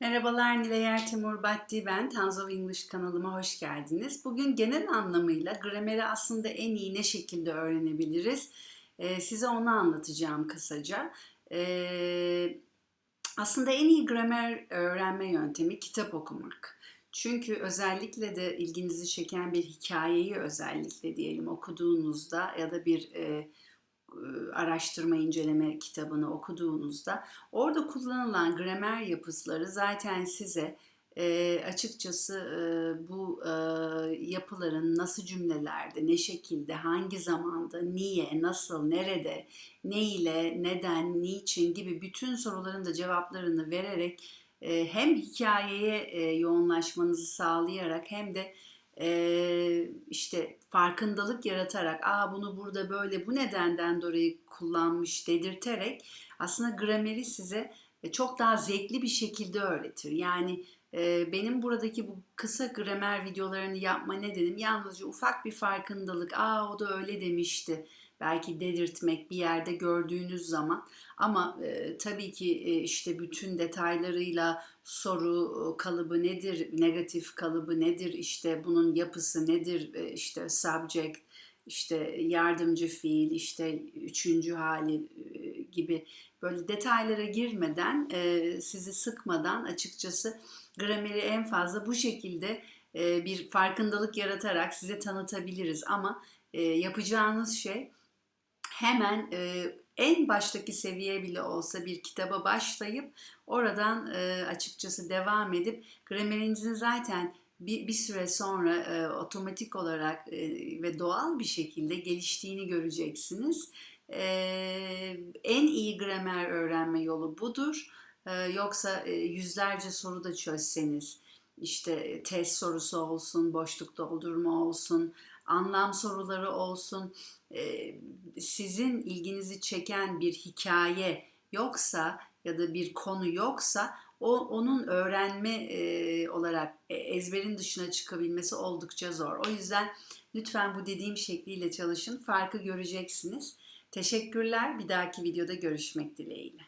Merhabalar Nilayar Timur Batti ben. Tons of English kanalıma hoş geldiniz. Bugün genel anlamıyla grameri aslında en iyi ne şekilde öğrenebiliriz? Ee, size onu anlatacağım kısaca. Ee, aslında en iyi gramer öğrenme yöntemi kitap okumak. Çünkü özellikle de ilginizi çeken bir hikayeyi özellikle diyelim okuduğunuzda ya da bir e, araştırma inceleme kitabını okuduğunuzda orada kullanılan gramer yapısları zaten size e, açıkçası e, bu e, yapıların nasıl cümlelerde, ne şekilde, hangi zamanda, niye, nasıl, nerede, ne ile, neden, niçin gibi bütün soruların da cevaplarını vererek e, hem hikayeye e, yoğunlaşmanızı sağlayarak hem de e, işte farkındalık yaratarak aa bunu burada böyle bu nedenden dolayı kullanmış dedirterek aslında grameri size e, çok daha zevkli bir şekilde öğretir. Yani e, benim buradaki bu kısa gramer videolarını yapma nedenim yalnızca ufak bir farkındalık. Aa o da öyle demişti belki dedirtmek bir yerde gördüğünüz zaman ama e, tabii ki e, işte bütün detaylarıyla soru kalıbı nedir, negatif kalıbı nedir, işte bunun yapısı nedir, e, işte subject, işte yardımcı fiil, işte üçüncü hali e, gibi böyle detaylara girmeden, e, sizi sıkmadan açıkçası grameri en fazla bu şekilde e, bir farkındalık yaratarak size tanıtabiliriz. Ama e, yapacağınız şey hemen e, en baştaki seviye bile olsa bir kitaba başlayıp oradan e, açıkçası devam edip gramerinizin zaten bir, bir süre sonra e, otomatik olarak e, ve doğal bir şekilde geliştiğini göreceksiniz. E, en iyi gramer öğrenme yolu budur. E, yoksa e, yüzlerce soru da çözseniz, işte test sorusu olsun, boşluk doldurma olsun, anlam soruları olsun, sizin ilginizi çeken bir hikaye yoksa ya da bir konu yoksa o onun öğrenme e, olarak e, ezberin dışına çıkabilmesi oldukça zor. O yüzden lütfen bu dediğim şekliyle çalışın. Farkı göreceksiniz. Teşekkürler. Bir dahaki videoda görüşmek dileğiyle.